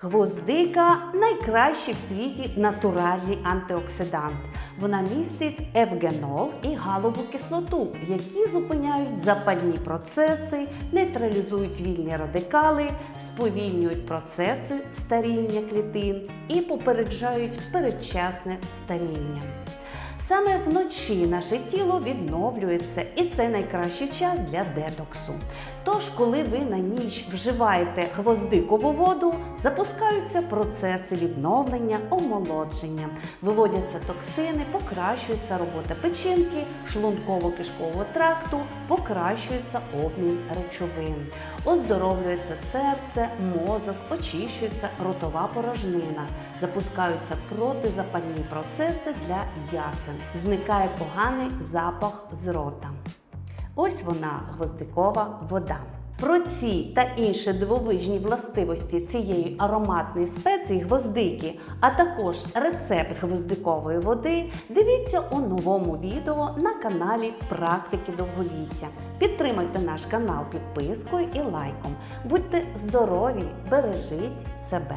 Гвоздика найкращий в світі натуральний антиоксидант. Вона містить евгенол і галову кислоту, які зупиняють запальні процеси, нейтралізують вільні радикали, сповільнюють процеси старіння клітин і попереджають передчасне старіння. Саме вночі наше тіло відновлюється, і це найкращий час для детоксу. Тож, коли ви на ніч вживаєте гвоздикову воду, запускаються процеси відновлення, омолодження, виводяться токсини, покращується робота печінки, шлунково-кишкового тракту, покращується обмін речовин, оздоровлюється серце, мозок, очищується ротова порожнина, запускаються протизапальні процеси для ясен, зникає поганий запах з рота. Ось вона гвоздикова вода. Про ці та інші дивовижні властивості цієї ароматної спеції гвоздики, а також рецепт гвоздикової води, дивіться у новому відео на каналі Практики довголіття. Підтримайте наш канал підпискою і лайком. Будьте здорові, бережіть себе!